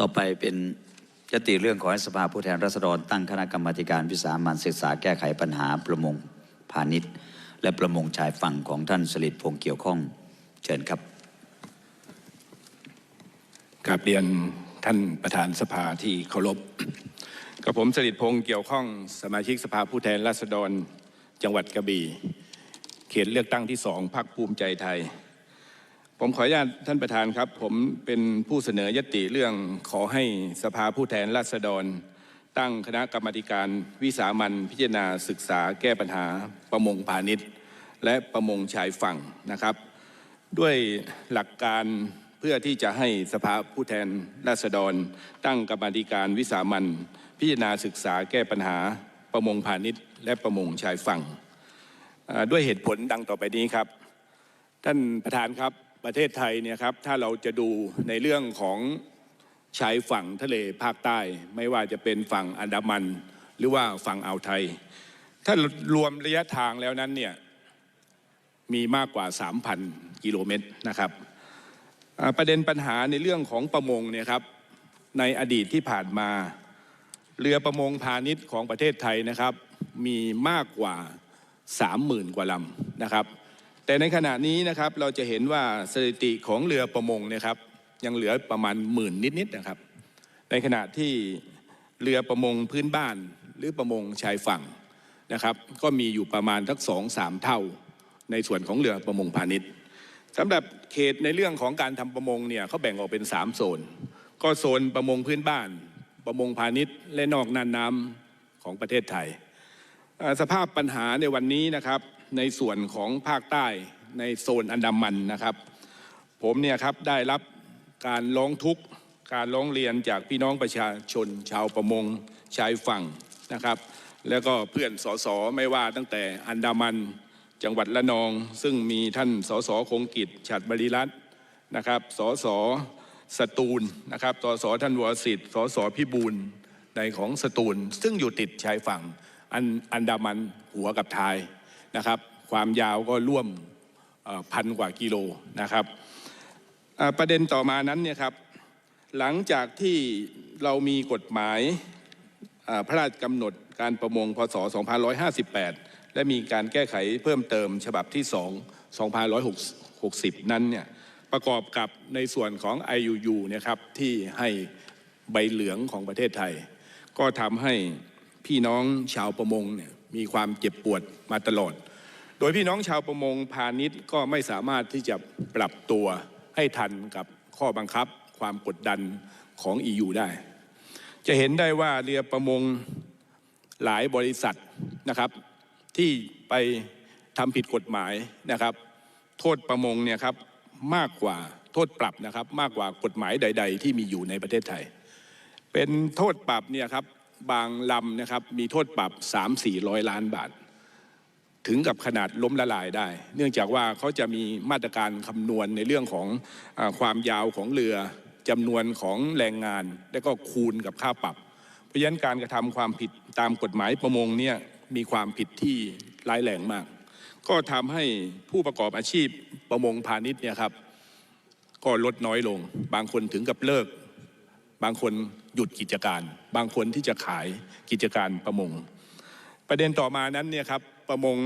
ต่อไปเป็นยติเรื่องขอให้สภาผู้แทนราษฎรตั้งคณะกรรมการวิสามันศึกษาแก้ไขปัญหาประมงพาณิชย์ และประมงชายฝั่งของท่านสลิดพงเกี่ยวข้องเชิญครับกราบเรียนท่านประธานสภาที่เคารพกับผมสริตพงเกี่ยวข้องสมาชิกสภาผู้แทนราษฎร จังหวัดกระบี่เขตเลือกตั้งที่สองพรรคภูมิใจไทย ผมขออนุญาตท่านประธานครับ ผมเป็นผู้เสนอยติเรื่องขอให้สภาผู้แทนราษฎร ตั้งคณะกรรมการวิสามันพิจารณาศึกษาแก้ปัญหาประมงพาณิชย์ และประมงชายฝั่งนะครับ ด้วยหลักการเพื่อที่จะให้สภาผู้แทนราษฎร ตั้งกรรมการวิสามันพิจารณาศึกษาแก้ปัญหาประมงพาณิชย์ และประมงชายฝั่ง ด้วยเหตุผลดังต่อไปนี้ครับ ท่านประธานครับ ประเทศไทยเนี่ยครับถ้าเราจะดูในเรื่องของชายฝั่งทะเลภาคใต้ ไม่ว่าจะเป็นฝั่งอันดามัน หรือว่าฝั่งอ่าวไทย ถ้ารวมระยะทางแล้วนั้นเนี่ยมีมากกว่า 3,000 กิโลเมตรนะครับประเด็นปัญหาในเรื่องของประมงเนี่ยครับในอดีตที่ผ่านมา เรือประมงพาณิชย์ของประเทศไทยนะครับ มีมากกว่า 30,000 กว่าลำนะครับ แต่ในขณะนี้นะครับเราจะเห็นว่าสถิติของเรือประมงเนี่ยครับยังเหลือประมาณหมื่นนิดๆนะครับ ในขณะที่เรือประมงพื้นบ้านหรือประมงชายฝั่งนะครับ ก็มีอยู่ประมาณทักสองสามเท่า ในส่วนของเรือประมงพาณิชย์สำหรับเขตในเรื่องของการทำประมงเนี่ยเขาแบ่งออกเป็น3โซน ก็โซนประมงพื้นบ้าน ประมงพาณิชย์ และนอกน่านน้ำของประเทศไทย สภาพปัญหาในวันนี้นะครับ ในส่วนของภาคใต้ในโซนอันดามันนะครับ ผมเนี่ยครับได้รับการร้องทุกข์การร้องเรียนจากพี่น้องประชาชนชาวประมงชายฝั่งนะครับ แล้วก็เพื่อนสสไม่ว่าตั้งแต่อันดามันจังหวัดละนอง ซึ่งมีท่านสสคงกิจฉัดบริรัตนะครับสสสตูลนะครับสสท่านวรสิทธิ์สสพิบูลในของสตูล ซึ่งอยู่ติดชายฝั่งอันอันดามันหัวกับท้าย นะครับ ความยาวก็ร่วมพันกว่ากิโลนะครับประเด็นต่อมานั้นเนี่ยครับหลังจากที่เรามีกฎหมายพระราชกำหนดการประมงพศ 2558 และมีการแก้ไขเพิ่มเติมฉบับที่ 2 2560 นั้นเนี่ยประกอบกับในส่วนของ IUU เนะครับที่ให้ใบเหลืองของประเทศไทย ก็ทำให้พี่น้องชาวประมงเนี่ย มีความเจ็บปวดมาตลอด โดยพี่น้องชาวประมงพาณิชย์ก็ไม่สามารถที่จะปรับตัวให้ทันกับข้อบังคับ ความกดดันของ EU ได้ จะเห็นได้ว่าเรือประมงหลายบริษัทนะครับที่ไปทำผิดกฎหมายนะครับ โทษประมงเนี่ยครับมากกว่าโทษปรับนะครับ มากกว่ากฎหมายใด ๆ ที่มีอยู่ในประเทศไทย เป็นโทษปรับเนี่ยครับ บางลำนะครับมีโทษปรับ3-400 ล้านบาท ถึงกับขนาดล้มละลายได้ เนื่องจากว่าเขาจะมีมาตรการคำนวณในเรื่องของอความยาวของเรือจำนวนของแรงงาน และก็คูณกับค่าปรับ เพราะฉะนั้นการกระทำความผิดตามกฎหมายประมงเนี่ยมีความผิดที่ร้ายแรงมาก ก็ทำให้ผู้ประกอบอาชีพประมงพาณิชย์เนี่ยครับก็ลดน้อยลง บางคนถึงกับเลิก บางคนหยุดกิจการ บางคนที่จะขายกิจการประมง ประเด็นต่อมานั้นเนี่ยครับประมง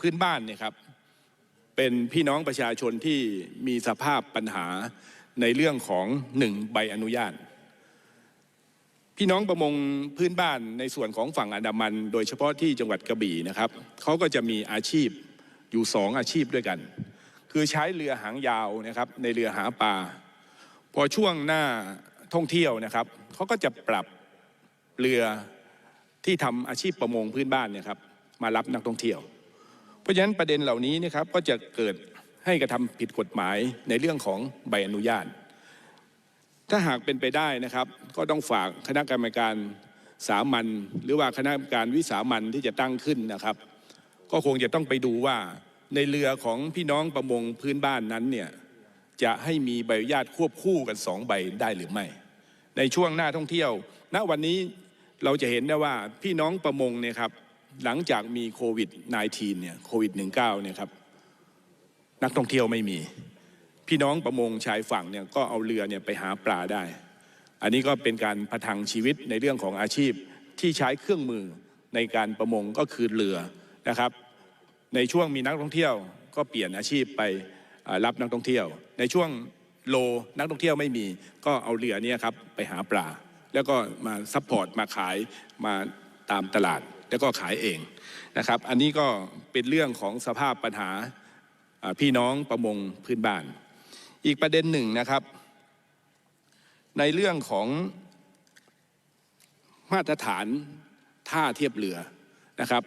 พื้นบ้านเนี่ยครับเป็นพี่น้องประชาชนที่มีสภาพปัญหาในเรื่องของหนึ่งใบอนุญาต พี่น้องประมงพื้นบ้านในส่วนของฝั่งอันดามัน โดยเฉพาะที่จังหวัดกระบี่นะครับเขาก็จะมีอาชีพอยู่สองอาชีพด้วยกัน คือใช้เรือหางยาวนะครับในเรือหาปลาพอช่วงหน้า ท่องเที่ยวนะครับเขาก็จะปรับเรือที่ทำอาชีพประมงพื้นบ้านเนี่ยครับมารับนักท่องเที่ยว เพราะฉะนั้นประเด็นเหล่านี้นะครับก็จะเกิดให้กระทำผิดกฎหมายในเรื่องของใบอนุญาต ถ้าหากเป็นไปได้นะครับ ก็ต้องฝากคณะกรรมการสามัญหรือว่าคณะกรรมการวิสามัญที่จะตั้งขึ้นนะครับ ก็คงจะต้องไปดูว่าในเรือของพี่น้องประมงพื้นบ้านนั้นเนี่ยจะให้มีใบอนุญาตควบคู่กันสองใบได้หรือไม่ ในช่วงหน้าท่องเที่ยว ณ วันนี้เราจะเห็นได้ว่าพี่น้องประมงเนี่ยครับหลังจากมีโควิด -19 เนี่ยโควิด -19 เนี่ยครับนักท่องเที่ยวไม่มี พี่น้องประมงชายฝั่งเนี่ยก็เอาเรือเนี่ยไปหาปลาได้ อันนี้ก็เป็นการประทังชีวิตในเรื่องของอาชีพที่ใช้เครื่องมือในการประมงก็คือเรือนะครับ ในช่วงมีนักท่องเที่ยวก็เปลี่ยนอาชีพไปรับนักท่องเที่ยว ในช่วง โลนักท่องเที่ยวไม่มี ก็เอาเรือเนี่ยครับไปหาปลา แล้วก็มาซัพพอร์ตมาขายมาตามตลาด แล้วก็ขายเองนะครับ อันนี้ก็เป็นเรื่องของสภาพปัญหาอ่าพี่น้องประมงพื้นบ้าน อีกประเด็นหนึ่งนะครับ ในเรื่องของมาตรฐานท่าเทียบเรือนะครับ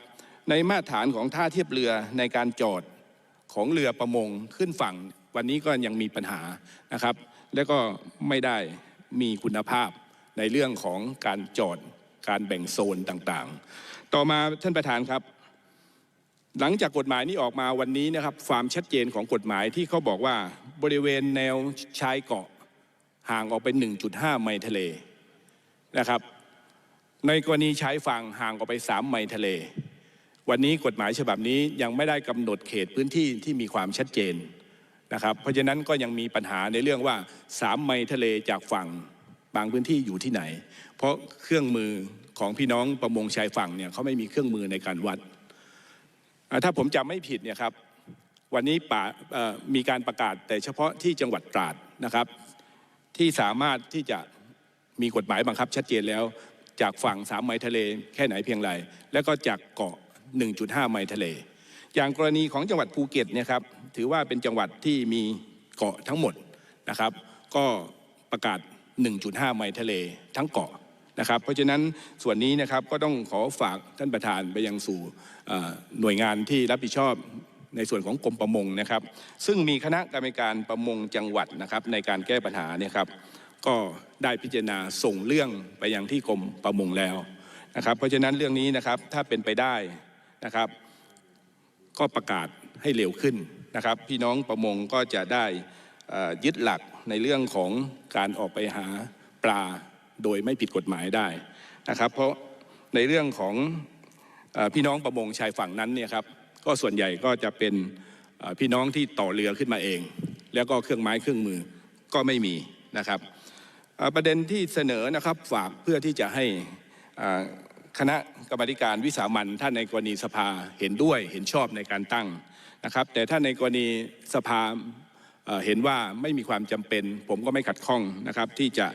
ในมาตรฐานของท่าเทียบเรือในการจอดของเรือประมงขึ้นฝั่ง วันนี้ก็ยังมีปัญหานะครับ แล้วก็ไม่ได้มีคุณภาพในเรื่องของการจอดการแบ่งโซนต่างๆ ต่อมาท่านประธานครับ หลังจากกฎหมายนี้ออกมาวันนี้นะครับ ความชัดเจนของกฎหมายที่เขาบอกว่าบริเวณแนวชายเกาะห่างออกไป 1.5 ไมล์ทะเลนะครับ ในกรณีชายฝั่งห่างออกไป 3 ไมล์ทะเล วันนี้กฎหมายฉบับนี้ยังไม่ได้กำหนดเขตพื้นที่ที่มีความชัดเจน นะครับเพราะฉะนั้นก็ยังมีปัญหาในเรื่องว่า3ไมล์ทะเลจากฝั่งบางพื้นที่อยู่ที่ไหน เพราะเครื่องมือของพี่น้องประมงชายฝั่งเนี่ยเขาไม่มีเครื่องมือในการวัด ถ้าผมจำไม่ผิดเนี่ยครับวันนี้ป่ามีการประกาศแต่เฉพาะที่จังหวัดตราดนะครับ ที่สามารถที่จะมีกฎหมายบังคับชัดเจนแล้ว จากฝั่งสามไมล์ทะเลแค่ไหนเพียงไร แล้วก็จากเกาะ 1.5 ไมล์ทะเล อย่างกรณีของจังหวัดภูเก็ตเนี่ยครับ ถือว่าเป็นจังหวัดที่มีเกาะทั้งหมดนะครับ ก็ประกาศ 1.5 ไมล์ทะเลทั้งเกาะนะครับ เพราะฉะนั้นส่วนนี้นะครับก็ต้องขอฝากท่านประธานไปยังสู่หน่วยงานที่รับผิดชอบในส่วนของกรมประมงนะครับ ซึ่งมีคณะกรรมการประมงจังหวัดนะครับ ในการแก้ปัญหาเนี่ยครับ ก็ได้พิจารณาส่งเรื่องไปยังที่กรมประมงแล้วนะครับ เพราะฉะนั้นเรื่องนี้นะครับถ้าเป็นไปได้นะครับ ก็ประกาศให้เร็วขึ้น นะครับ พี่น้องประมงก็จะได้ยึดหลักในเรื่องของการออกไปหาปลาโดยไม่ผิดกฎหมายได้นะครับ เพราะในเรื่องของอพี่น้องประมงชายฝั่งนั้นเนี่ยครับก็ส่วนใหญ่ก็จะเป็นพี่น้องที่ต่อเรือขึ้นมาเอง แล้วก็เครื่องไม้เครื่องมือก็ไม่มีนะครับประเด็นที่เสนอนะครับฝากเพื่อที่จะให้คณะกรรมการวิสามันท่านในกรณีสภาเห็นด้วยเห็นชอบในการตั้ง นะครับแต่ถ้าในกรณีสภาเห็นว่าไม่มีความจำเป็น ผมก็ไม่ขัดข้องนะครับ ที่จะ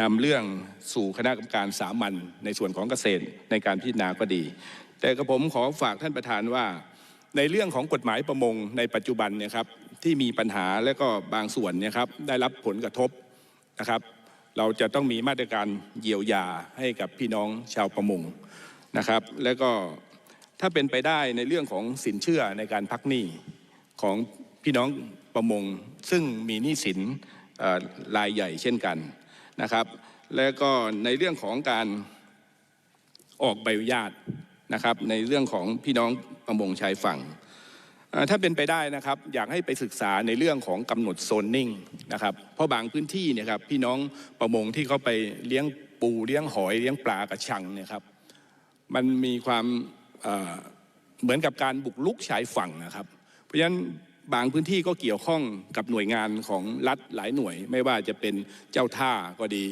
นำเรื่องสู่คณะกรรมการสามัญในส่วนของเกษตรในการพิจารณาก็ดี แต่กระผมขอฝากท่านประธานว่า ในเรื่องของกฎหมายประมงในปัจจุบันเนี่ยครับที่มีปัญหาและก็บางส่วนเนี่ยครับได้รับผลกระทบนะครับ เราจะต้องมีมาตรการเยียวยาให้กับพี่น้องชาวประมงนะครับ แล้วก็ ถ้าเป็นไปได้ในเรื่องของสินเชื่อในการพักหนี้ของพี่น้องประมง ซึ่งมีหนี้สินรายใหญ่เช่นกันนะครับ แล้วก็ในเรื่องของการออกใบอนุญาตนะครับ ในเรื่องของพี่น้องประมงชายฝั่งถ้าเป็นไปได้นะครับ อยากให้ไปศึกษาในเรื่องของกำหนดโซนนิ่งนะครับเพราะบางพื้นที่เนี่ยครับพี่น้องประมงที่เขาไปเลี้ยงปูเลี้ยงหอยเลี้ยงปลากระชังเนี่ยครับมันมีความ เหมือนกับการบุกลุกชายฝั่งนะครับ เพราะฉะนั้นบางพื้นที่ก็เกี่ยวข้องกับหน่วยงานของรัฐหลายหน่วย ไม่ว่าจะเป็นเจ้าท่าก็ดี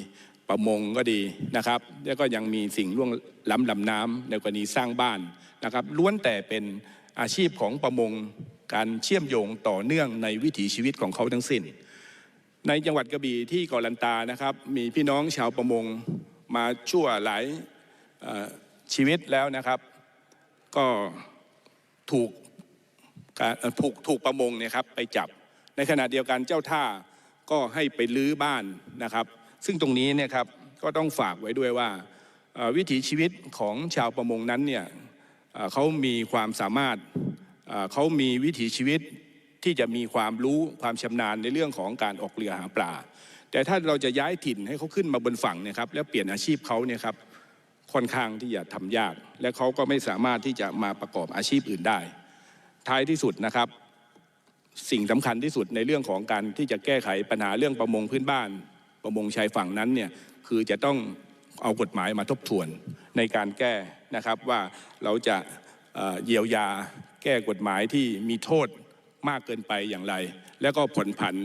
ประมงก็ดีนะครับ แล้วก็ยังมีสิ่งล่วงล้ำลำน้ำในกรณีสร้างบ้านนะครับล้วนแต่เป็นอาชีพของประมงการเชื่อมโยงต่อเนื่องในวิถีชีวิตของเขาทั้งสิ้น ในจังหวัดกระบี่ที่เกาะลันตานะครับ มีพี่น้องชาวประมงมาชั่วหลายชีวิตแล้วนะครับ ก็ถูกถูกถูกประมงเนี่ยครับไปจับ ในขณะเดียวกันเจ้าท่าก็ให้ไปลื้อบ้านนะครับ ซึ่งตรงนี้เนี่ยครับก็ต้องฝากไว้ด้วยว่าวิถีชีวิตของชาวประมงนั้นเนี่ยเขามีความสามารถเขามีวิถีชีวิตที่จะมีความรู้ความชำนาญในเรื่องของการออกเรือหาปลา แต่ถ้าเราจะย้ายถิ่นให้เขาขึ้นมาบนฝั่งเนี่ยครับแล้วเปลี่ยนอาชีพเขาเนี่ยครับ ค่อนข้างที่จะทำยาก และเขาก็ไม่สามารถที่จะมาประกอบอาชีพอื่นได้ ท้ายที่สุดนะครับ สิ่งสำคัญที่สุดในเรื่องของการที่จะแก้ไขปัญหาเรื่องประมงพื้นบ้าน ประมงชายฝั่งนั้นเนี่ยคือจะต้องเอากฎหมายมาทบทวนในการแก้นะครับว่าเราจะเยียวยาแก้กฎหมายที่มีโทษมากเกินไปอย่างไร แล้วก็ผลผัน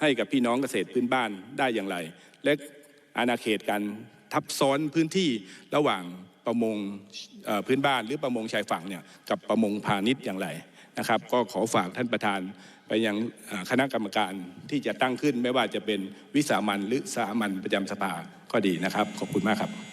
ให้กับพี่น้องเกษตรพื้นบ้านได้อย่างไร และอาณาเขตกัน ทับซ้อนพื้นที่ระหว่างประมงพื้นบ้านหรือประมงชายฝั่งเนี่ยกับประมงพาณิชย์อย่างไรนะครับ ก็ขอฝากท่านประธานไปยังคณะกรรมการที่จะตั้งขึ้นไม่ว่าจะเป็นวิสามันหรือสามัญประจำสภาก็ดีนะครับ ขอบคุณมากครับ